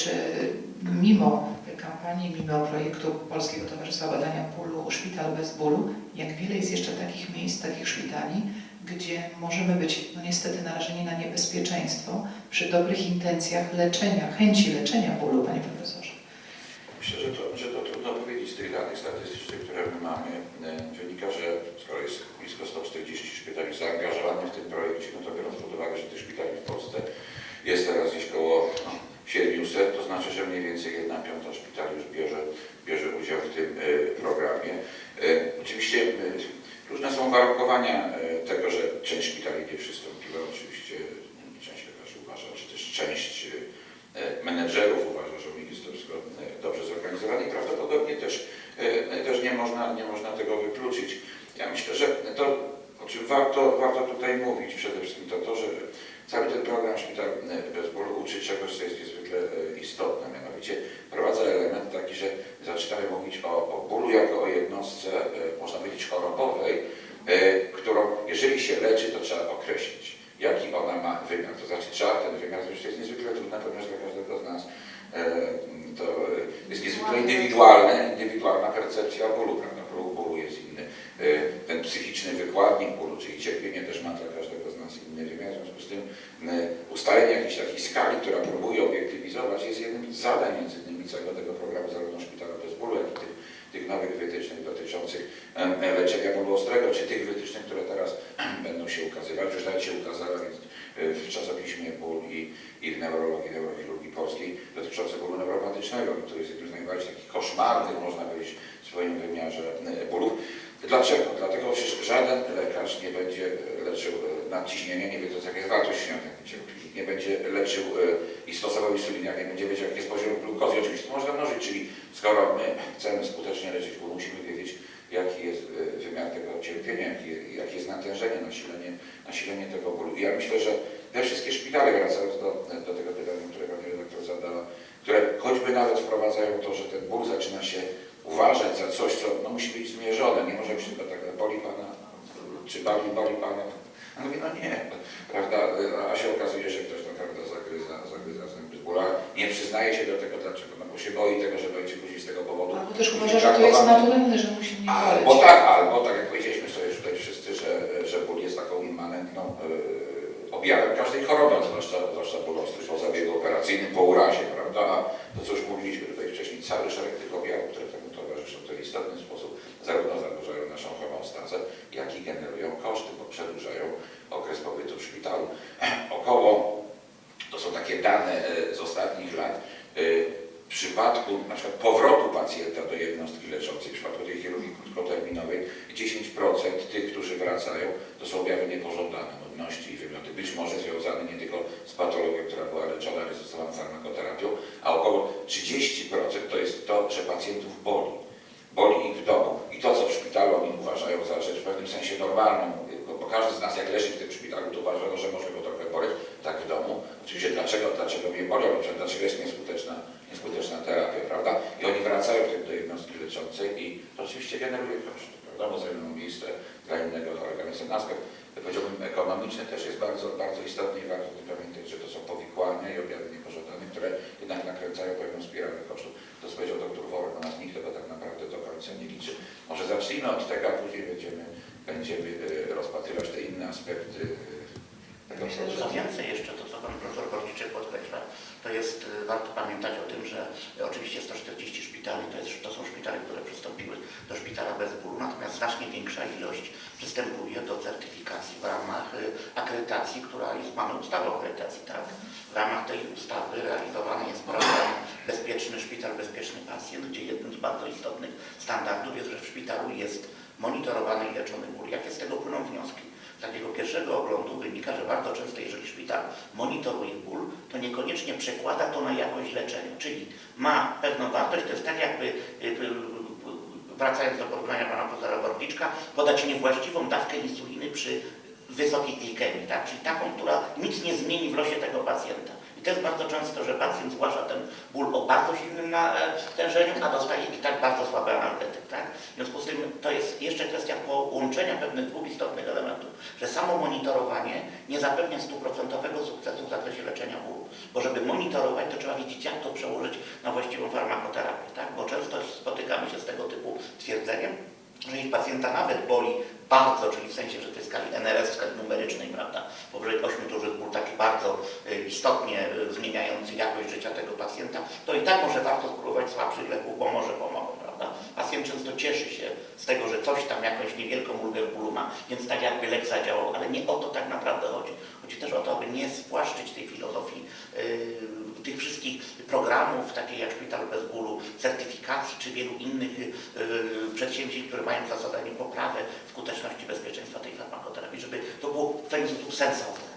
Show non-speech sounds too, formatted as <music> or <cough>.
czy mimo kampanii, mimo projektu Polskiego Towarzystwa Badania Bólu Szpital bez bólu, jak wiele jest jeszcze takich miejsc, takich szpitali, gdzie możemy być no niestety narażeni na niebezpieczeństwo przy dobrych intencjach leczenia, chęci leczenia bólu, panie profesorze. Myślę, że to, że to trudno powiedzieć z tych danych statystycznych, które my mamy. E, Wynika, że skoro jest blisko 140 szpitali zaangażowanych w tym projekcie, no to biorąc pod uwagę, że tych szpitali w Polsce jest teraz gdzieś koło no, 700, to znaczy, że mniej więcej jedna piąta szpitali już bierze, bierze udział w tym e, programie. E, Oczywiście e, różne są uwarunkowania e, tego, że część szpitali nie przystąpiła. Oczywiście część lekarzy uważa, czy też część e, menedżerów uważa, że jest dobrze zorganizowane i prawdopodobnie też, e, też nie, można, nie można tego wykluczyć. Ja myślę, że to, o czym warto, warto tutaj mówić przede wszystkim, to to, że cały ten program Szpital bez bólu uczy czegoś, co jest niezwykle istotne. Mianowicie wprowadza element taki, że zaczynamy mówić o, o bólu jako o jednostce, e, można powiedzieć chorobowej, e, którą jeżeli się leczy, to trzeba określić, jaki ona ma wymiar. To znaczy ten wymiar, zresztą jest niezwykle trudne, ponieważ dla każdego z nas e, to jest niezwykle indywidualne, indywidualna percepcja bólu, prawda? Próg bólu jest inny. E, Ten psychiczny wykładnik bólu, czyli cierpienie też ma dla każdego z nas inny wymiar. W związku z tym e, ustalenie jakiejś takiej skali, która próbuje obiektywizować, jest jednym z zadań między innymi całego tego programu zarówno Szpitala bez bólu, jak i tych, tych nowych wytycznych dotyczących leczenia bólu ostrego, czy tych wytycznych, które teraz <clears throat> będą się ukazywać. Już nawet się ukazały w czasopiśmie Ból i, i w neurologii, neurochirurgii polskiej dotyczące bólu neuropatycznego, który jest jednym z najbardziej takich koszmarnych, można powiedzieć, w swoim wymiarze e, bólów. Dlaczego? Dlatego że żaden lekarz nie będzie leczył nadciśnienia, nie wiedząc jaka jest wartość średnia nie będzie leczył e, i stosował insulinę, jak nie będzie wiedział jaki jest poziom glukozy. Oczywiście to można mnożyć, czyli skoro my chcemy skutecznie leczyć ból, musimy wiedzieć jaki jest e, wymiar tego cierpienia, jakie jest natężenie, nasilenie, nasilenie tego bólu. I ja myślę, że te wszystkie szpitale, wracając do, do tego pytania, które pani redaktor zadała, które choćby nawet wprowadzają to, że ten ból zaczyna się uważać za coś, co no, musi być zmierzone, nie może być tylko tak, boli pana, czy boli, boli pana. A mówię, no nie, prawda, a się okazuje, że ktoś naprawdę zagryza, zagryza zęby z bóla, nie przyznaje się do tego, dlaczego, no bo się boi tego, że będzie później z tego powodu. Albo też uważa, że to jest naturalne, że musi mnie Albo tak, albo tak jak powiedzieliśmy sobie tutaj wszyscy, że, że ból jest taką immanentną e, objawem każdej choroby, zwłaszcza, zwłaszcza ból ostry po zabiegu operacyjnym, po urazie, prawda? A to co już mówiliśmy tutaj wcześniej, cały szereg tych objawów, które temu towarzyszą, które w istotny sposób zarówno homeostazę, jak i generują koszty, bo przedłużają okres pobytu w szpitalu. <clears throat> Około, to są takie dane e, z ostatnich lat, e, w przypadku na przykład powrotu pacjenta do jednostki leczącej, w przypadku tej chirurgii krótkoterminowej, 10% tych, którzy wracają, to są objawy niepożądane, nudności i wymioty. Być może związane nie tylko z patologią, która była leczona, ale stosowaną farmakoterapią, a około 30% to jest to, że pacjentów. Boli ich w domu. I to, co w szpitalu oni uważają za rzecz w pewnym sensie normalną, bo, bo każdy z nas jak leży w tym szpitalu, to uważa, no, że może go trochę boleć, tak w domu. Oczywiście dlaczego, dlaczego mnie bolą, dlaczego jest nieskuteczna, nieskuteczna terapia, prawda? I oni wracają wtedy do jednostki leczącej i to oczywiście generuje koszty, prawda? Bo zajmują miejsce dla innego chorego. Więc ten aspekt, powiedziałbym, ekonomiczny też jest bardzo, bardzo istotny i warto pamiętać, że to są powikłania i objawy niepożądane, które jednak nakręcają pewną spiralę kosztów. To powiedział dr Worek, u nas nikt tego tak naprawdę do końca nie liczy. Zacznijmy od tego, a później będziemy, będziemy e, rozpatrywać te inne aspekty e, tego procesu. Co więcej, jeszcze to, co pan profesor Korniczek podkreśla, to jest, y, warto pamiętać o tym, że oczywiście 140 szpitali to, jest, to są szpitale, które przystąpiły do szpitala bez bólu, natomiast znacznie większa ilość przystępuje do certyfikacji w ramach akredytacji, która jest, mamy ustawę o akredytacji, tak? W ramach tej ustawy realizowany jest program Bezpieczny Szpital, Bezpieczny Pacjent, gdzie jednym z bardzo istotnych standardów jest, że w szpitalu jest monitorowany i leczony ból. Jakie z tego płyną wnioski? Z takiego pierwszego oglądu wynika, że bardzo często, jeżeli szpital monitoruje ból, to niekoniecznie przekłada to na jakość leczenia, czyli ma pewną wartość, to jest tak jakby, y, y, wracając do porównania pana profesora Gorliczka, podać niewłaściwą dawkę insuliny przy wysokiej glikemii, tak? czyli taką, która nic nie zmieni w losie tego pacjenta. I to jest bardzo często, że pacjent zgłasza ten ból o bardzo silnym natężeniu, a dostaje i tak bardzo słaby analgetyk. Tak? W związku z tym to jest jeszcze kwestia połączenia pewnych dwóch istotnych elementów, że samo monitorowanie nie zapewnia stuprocentowego sukcesu w zakresie leczenia bólu. Bo żeby monitorować, to trzeba wiedzieć, jak to przełożyć na właściwą farmakoterapię. Tak? Bo często spotykamy się z tego typu twierdzeniem, że jeśli pacjenta nawet boli bardzo, czyli w sensie, że w tej skali NRS, skali numerycznej, prawda, powyżej 8 to bardzo y, istotnie y, zmieniający jakość życia tego pacjenta, to i tak może warto spróbować słabszych leków, bo może pomogą, prawda. Pacjent często cieszy się z tego, że coś tam, jakąś niewielką ulgę w bólu ma, więc tak jakby lek zadziałał, ale nie o to tak naprawdę chodzi. Chodzi też o to, aby nie spłaszczyć tej filozofii yy, tych wszystkich programów, takich jak Szpital Bez Bólu, certyfikacji czy wielu innych yy, przedsięwzięć, które mają za zadanie poprawę skuteczności bezpieczeństwa tej farmakoterapii, żeby to było w pewien sposób sensowne.